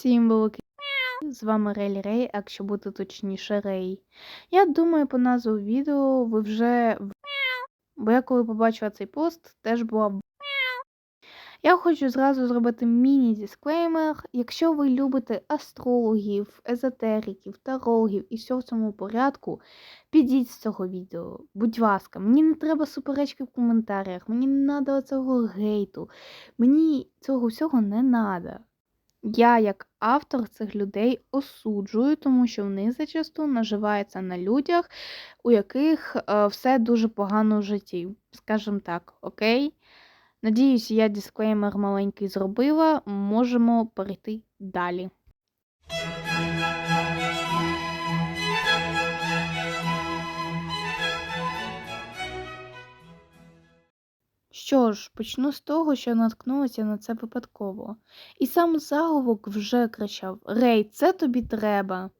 Всім великий з вами Рейлі Рей, якщо бути точніше Рей. Я думаю, по назву відео ви вже. в- Бо я коли побачила цей пост, теж була. Я хочу зразу зробити міні-дисклеймер. Якщо ви любите астрологів, езотериків, тарологів і все в цьому порядку, підіть з цього відео. Будь ласка, мені не треба суперечки в коментарях, мені не треба цього гейту. Мені цього всього не треба. Я, як автор цих людей, осуджую, тому що вони зачасту наживаються на людях, у яких е, все дуже погано в житті. Скажімо так, окей? Надіюсь, я дисклеймер маленький зробила. Можемо перейти далі. Що ж, почну з того, що наткнулася на це випадково. І сам заголовок вже кричав: Рей, це тобі треба.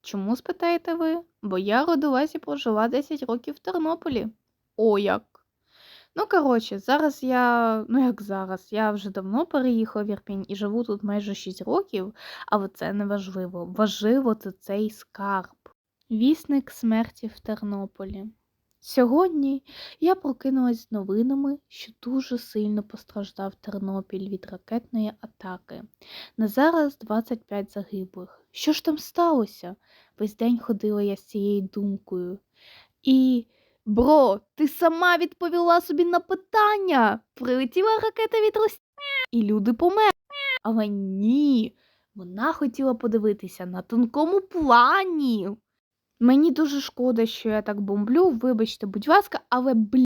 Чому спитаєте ви? Бо я родилась і прожила 10 років в Тернополі. О, як. Ну, коротше, зараз я, ну як зараз, я вже давно переїхала в Ірпінь і живу тут майже 6 років, але це не важливо. Важливо це цей скарб. Вісник смерті в Тернополі. Сьогодні я прокинулась з новинами, що дуже сильно постраждав Тернопіль від ракетної атаки. На зараз 25 загиблих. Що ж там сталося? Весь день ходила я з цією думкою. І, бро, ти сама відповіла собі на питання. Прилетіла ракета від Росії, і люди померли. Але ні, вона хотіла подивитися на тонкому плані. Мені дуже шкода, що я так бомблю, вибачте, будь ласка, але бля.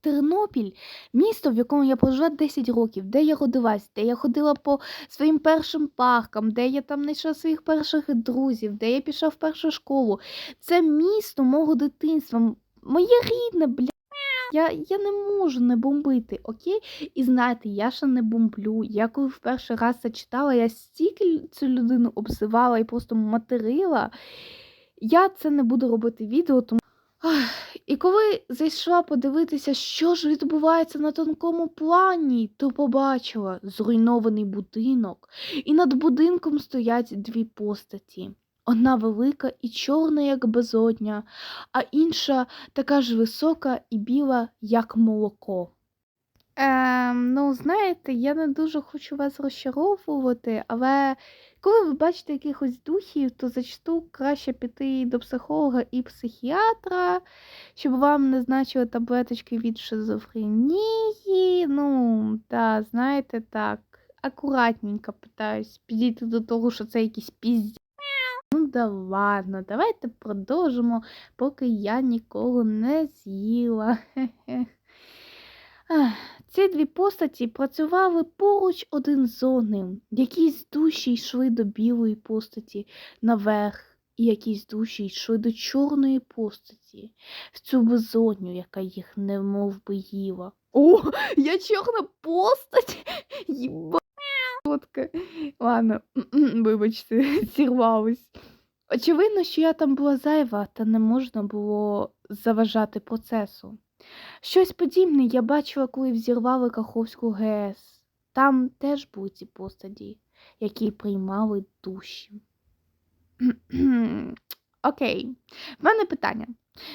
Тернопіль місто, в якому я прожила 10 років, де я родилась, де я ходила по своїм першим паркам, де я там знайшла своїх перших друзів, де я пішла в першу школу. Це місто мого дитинства, моє рідне, бля. Я, я не можу не бомбити, окей? І знаєте, я ще не бомблю. Я коли в перший раз це читала, я стільки цю людину обзивала і просто материла. Я це не буду робити відео, тому. Ах, І коли зайшла подивитися, що ж відбувається на тонкому плані, то побачила зруйнований будинок, і над будинком стоять дві постаті. Одна велика і чорна, як безодня, а інша така ж висока і біла, як молоко. Ем, ну, знаєте, я не дуже хочу вас розчаровувати, але коли ви бачите якихось духів, то зачасту краще піти до психолога і психіатра, щоб вам не значили таблеточки від шизофренії. Ну, та, знаєте, так, акуратненько питаюсь підійти до того, що це якийсь пізді. Ну да ладно, давайте продовжимо, поки я нікого не з'їла. Хе-хе. Ці дві постаті працювали поруч один з одним. Якісь душі йшли до білої постаті наверх, і якісь душі йшли до чорної постаті, в цю безодню, яка їх немов би їла. О, я чорна постать! Єба. Ладно, вибачте, зірвалась. Очевидно, що я там була зайва, та не можна було заважати процесу. Щось подібне я бачила, коли взірвали Каховську ГЕС. Там теж були ці постаті, які приймали душі. Окей, в мене питання.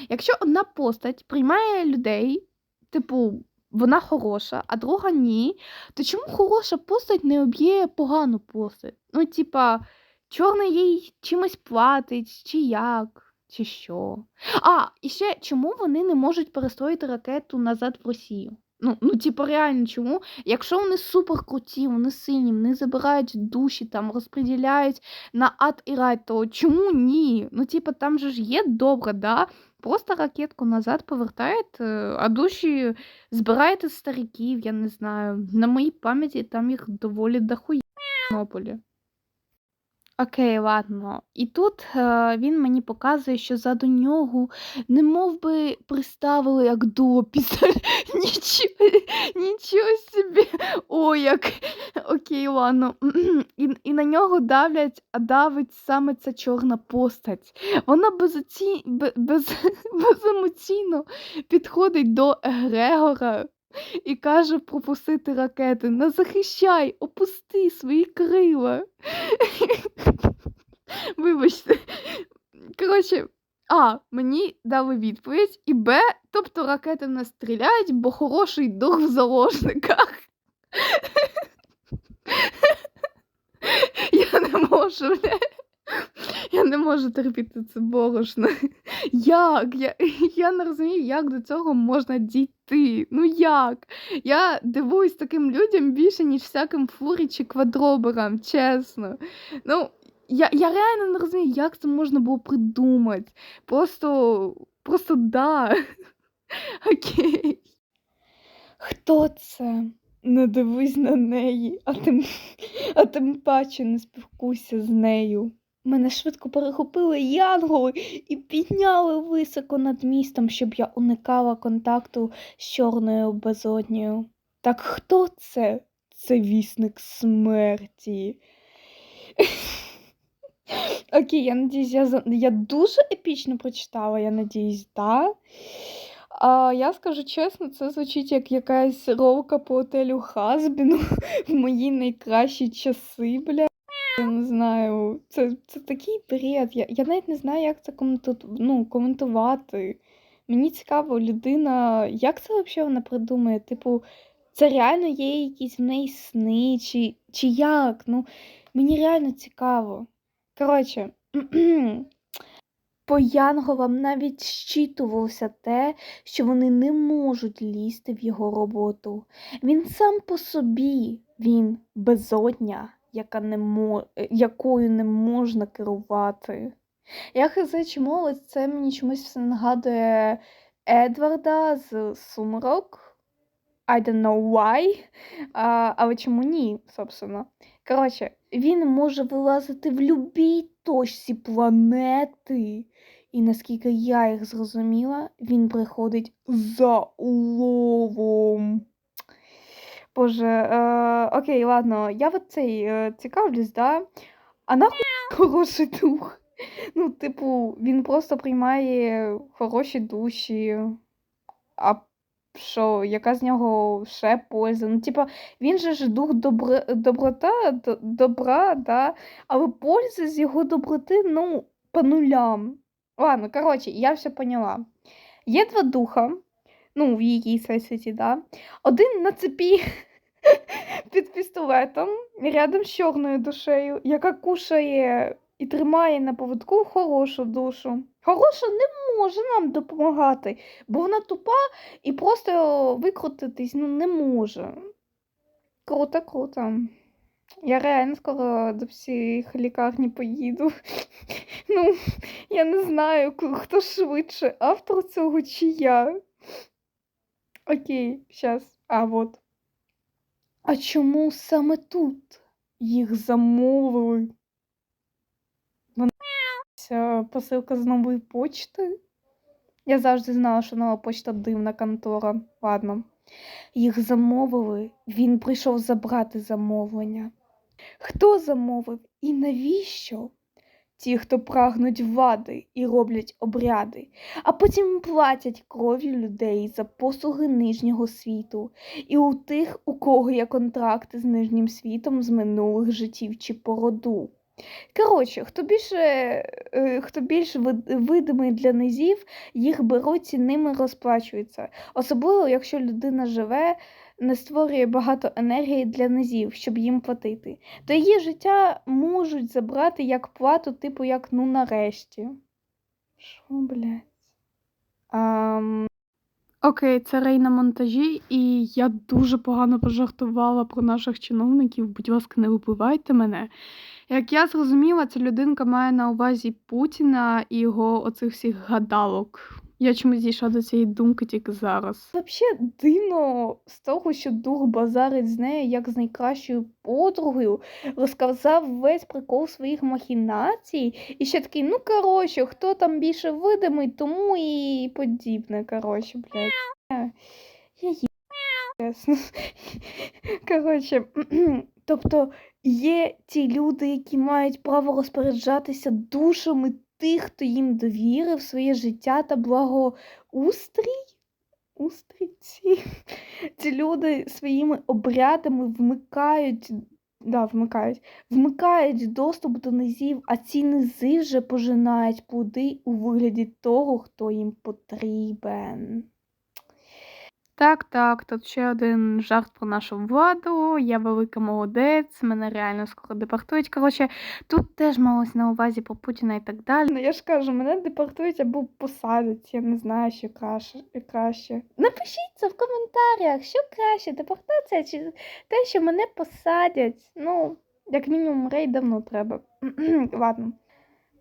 Якщо одна постать приймає людей, типу, вона хороша, а друга ні, то чому хороша постать не об'є погану постать? Ну, типа, чорний їй чимось платить, чи як, чи що. А, і ще чому вони не можуть перестроїти ракету назад в Росію? Ну, ну, типу, реально, чому? Якщо вони супер круті, вони сильні, вони забирають душі, там розподіляють на ад і рай, то чому ні? Ну, типу, там же ж є добре, да? Просто ракетку назад повертаєте, а душі збираєте стариків, я не знаю. На моїй пам'яті там їх доволі дохуя. Окей, ладно. І тут е, він мені показує, що заду нього не мов би приставили як до пістолет. Нічого, нічого собі. О, як. Окей, ладно. І, і на нього давлять, а давить саме ця чорна постать. Вона безоці... без... беземоційно підходить до Егрегора. і каже пропустити ракети. Не захищай, опусти свої крила. Вибачте. Коротше, А, мені дали відповідь, і Б, тобто ракети не стріляють, бо хороший дух в заложниках. Я не можу, бля. Я не можу терпіти це борошно. Як? Я, я не розумію, як до цього можна дійти. Ну як? Я дивуюсь таким людям більше, ніж всяким фурі чи квадроберам, чесно. Ну, я, я реально не розумію, як це можна було придумати. Просто, просто да. Окей. Хто це? Не дивись на неї, а тим, а тим паче не спілкуйся з нею. Мене швидко перехопили янголи і підняли високо над містом, щоб я уникала контакту з чорною безоднею. Так хто це? Це вісник смерті. Окей, я надіюсь, я, я дуже епічно прочитала, я надіюсь, да. А я скажу чесно, це звучить як якась ролка по отелю Хазбіну в мої найкращі часи, бля. Я не знаю, це, це такий бред. Я, я навіть не знаю, як це коменту, ну, коментувати. Мені цікаво, людина, як це взагалі вона придумає? Типу, це реально є якісь в неї сни, чи, чи як? Ну, мені реально цікаво. Коротше, по янголам навіть щитувалося те, що вони не можуть лізти в його роботу. Він сам по собі, він безодня, яка не мо... е, якою не можна керувати. Я хз чому це мені чомусь все нагадує Едварда з Сумрок. I don't know why. А, але чому ні, собственно. Коротше, він може вилазити в любій точці планети. І наскільки я їх зрозуміла, він приходить за уловом. Боже, е, окей, ладно, я от цей е, цікавлюсь, да? А нахуй хороший дух. Ну, типу, він просто приймає хороші душі. А що, яка з нього ще польза? Ну, типа, він же ж дух добри, доброта, д- добра, да? але пользи з його доброти, ну, по нулям. Ладно, коротше, я все поняла. Є два духа, ну, в її всесвіті, да? Один на цепі під пістолетом, рядом з чорною душею, яка кушає і тримає на поводку хорошу душу. Хороша не може нам допомагати, бо вона тупа і просто викрутитись ну, не може. Круто, круто. Я реально скоро до всіх лікарні поїду. Ну, я не знаю, хто швидше, автор цього чи я. Окей, щас. А от. А чому саме тут їх замовили? Вона посилка з нової почти. Я завжди знала, що нова почта дивна контора. Ладно. Їх замовили, він прийшов забрати замовлення. Хто замовив і навіщо? Ті, хто прагнуть влади і роблять обряди, а потім платять кров'ю людей за послуги нижнього світу, і у тих, у кого є контракти з нижнім світом з минулих життів чи породу. Коротше, хто більше, е, хто більш видимий для низів, їх беруть і ними розплачуються. Особливо, якщо людина живе, не створює багато енергії для низів, щоб їм платити, то її життя можуть забрати як плату, типу як ну нарешті. Що, блядь? Ам... Окей, це Рей на монтажі, і я дуже погано пожартувала про наших чиновників. Будь ласка, не вибивайте мене. Як я зрозуміла, ця людинка має на увазі Путіна і його оцих всіх гадалок. Я чомусь дійшла до цієї думки тільки зараз. Взагалі дивно з того, що дух базарить з нею як з найкращою подругою, розказав весь прикол своїх махінацій, і ще такий, ну коротше, хто там більше видимий, тому і подібне. Коротше, блядь. Я, я чесно. Коротше, тобто є ті люди, які мають право розпоряджатися душами тих, хто їм довірив своє життя та благоустрій. устриці. Ці люди своїми обрядами вмикають, да, вмикають, вмикають доступ до низів, а ці низи вже пожинають плоди у вигляді того, хто їм потрібен. Так, так, тут ще один жарт про нашу владу. Я велика молодець, мене реально скоро депортують. Коротше, тут теж малось на увазі про Путіна і так далі. Ну я ж кажу, мене депортують або посадять, я не знаю, що краще. Напишіть це в коментарях, що краще, депортація чи те, що мене посадять. Ну, як мінімум, рейд давно треба. Ладно.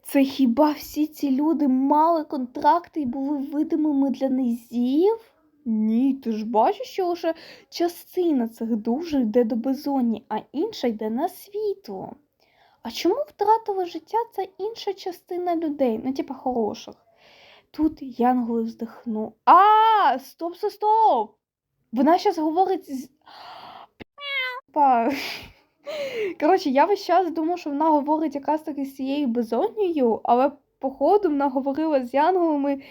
Це хіба всі ці люди мали контракти і були видимими для низів? Ні, ти ж бачиш, що лише частина цих душ йде до безодні, а інша йде на світло. А чому втратила життя ця інша частина людей, ну, типа хороших? Тут Янголи вздихнув. А, стоп, стоп, стоп! Вона зараз говорить з. Коротше, я весь час думав, що вона говорить якраз таки з цією безоднею, але походу вона говорила з янголами,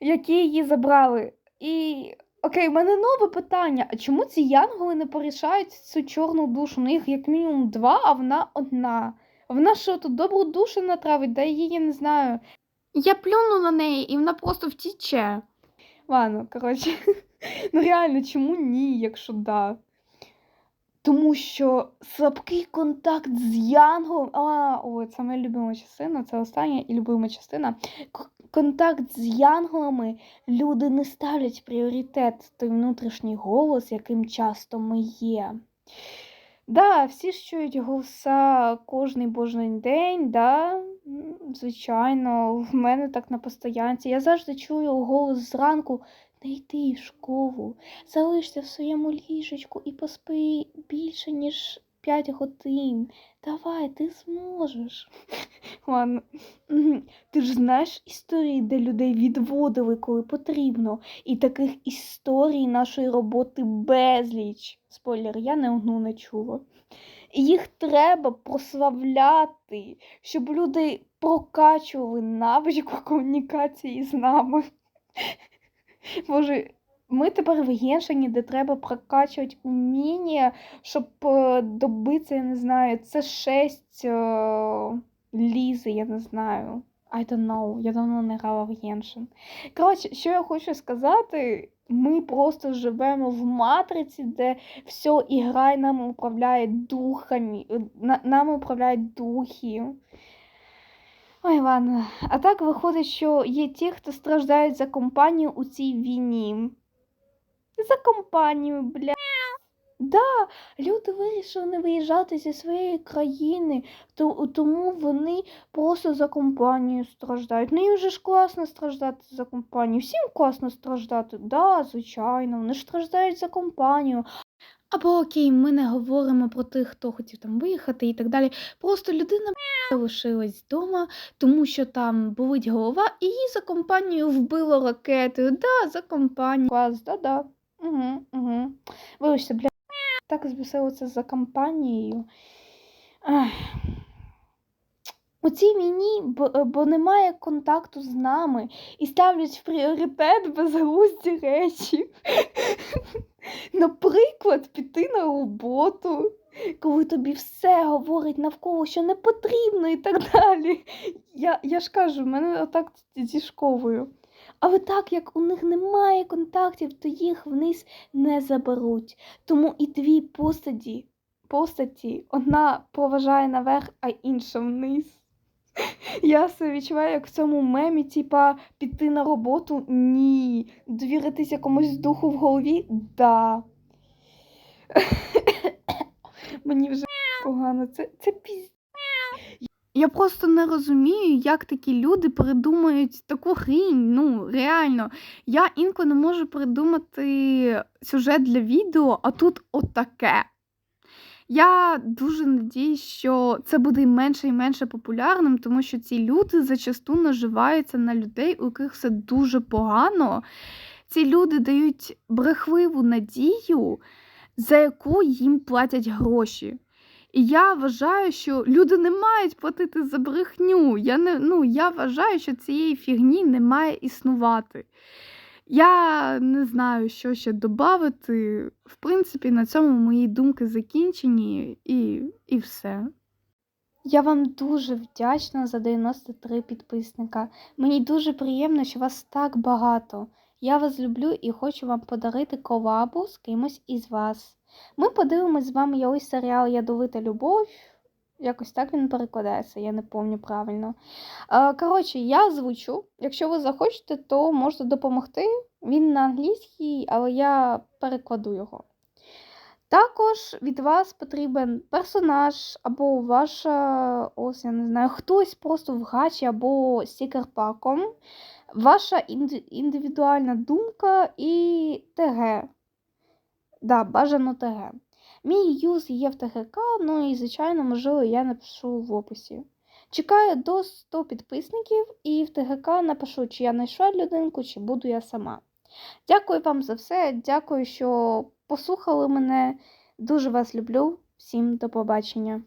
які її забрали. І окей, в мене нове питання. А чому ці янголи не порішають цю чорну душу? Ну їх як мінімум два, а вона одна. Вона що тут добру душу натравить, да її я не знаю. Я плюну на неї і вона просто втіче. Ладно, коротше, ну реально, чому ні, якщо да? Тому що слабкий контакт з Янголом. А, о, це моя любима частина, це остання і любима частина. Контакт з янголами люди не ставлять пріоритет той внутрішній голос, яким часто ми є. Да, всі ж чують голоса кожний божий день, да? Звичайно, в мене так на постоянці. Я завжди чую голос зранку. Не йди в школу, залишся в своєму ліжечку і поспи більше, ніж 5 годин. Давай, ти зможеш. Ладно. Ти ж знаєш історії, де людей відводили, коли потрібно. І таких історій нашої роботи безліч. Спойлер, я не одну не чула. Їх треба прославляти, щоб люди прокачували навичку комунікації з нами. Боже, ми тепер в Геншині, де треба прокачувати уміння, щоб е, добитися, я не знаю, це 6 е, лізи, я не знаю. I don't know, я давно не грала в Геншин. Коротше, що я хочу сказати, ми просто живемо в матриці, де все ігра нам управляє духами, е, на- нами управляють духи. Ой, ладно. А так виходить, що є ті, хто страждають за компанію у цій війні. За компанію, бля. Да, люди вирішили не виїжджати зі своєї країни, то, тому вони просто за компанію страждають. Ну їм же ж класно страждати за компанію. Всім класно страждати. Да, звичайно, вони ж страждають за компанію. Або окей, ми не говоримо про тих, хто хотів там виїхати і так далі. Просто людина лишилась вдома, тому що там болить голова, і її за компанію вбило ракетою. Да, за компанію. Клас, да-да. Угу, угу. Вибачте, бля, так збісило за компанією. Ах. У цій війні, бо, бо немає контакту з нами і ставлять в пріоритет безглузді речі. Наприклад, піти на роботу, коли тобі все говорить навколо, що не потрібно і так далі. Я, я ж кажу, в мене отак зі школою. Але так як у них немає контактів, то їх вниз не заберуть. Тому і дві постаті, постаті одна поважає наверх, а інша вниз. Я себе відчуваю, як в цьому мемі, типа піти на роботу ні. Довіритись якомусь духу в голові да. Мені вже погано. Це, це піз... Я просто не розумію, як такі люди придумують таку хрінь. Ну, реально. Я інколи не можу придумати сюжет для відео, а тут отаке. Я дуже надіюсь, що це буде менше і менше популярним, тому що ці люди зачасту наживаються на людей, у яких все дуже погано. Ці люди дають брехливу надію, за яку їм платять гроші. І я вважаю, що люди не мають платити за брехню. Я, не, ну, я вважаю, що цієї фігні не має існувати. Я не знаю, що ще додати. В принципі, на цьому мої думки закінчені і, і все. Я вам дуже вдячна за 93 підписника. Мені дуже приємно, що вас так багато. Я вас люблю і хочу вам подарити колабу з кимось із вас. Ми подивимось з вами я серіал Ядовита любов. Якось так він перекладається, я не пам'ятаю правильно. Е, Коротше, я звучу. Якщо ви захочете, то можете допомогти. Він на англійській, але я перекладу його. Також від вас потрібен персонаж або ваша, ось я не знаю, хтось просто в гачі або стікер-паком, ваша інди- індивідуальна думка і ТГ. Да, бажано ТГ. Мій юз є в ТГК, ну і, звичайно, можливо, я напишу в описі. Чекаю до 100 підписників і в ТГК напишу, чи я знайшла людинку, чи буду я сама. Дякую вам за все. Дякую, що послухали мене. Дуже вас люблю. Всім до побачення.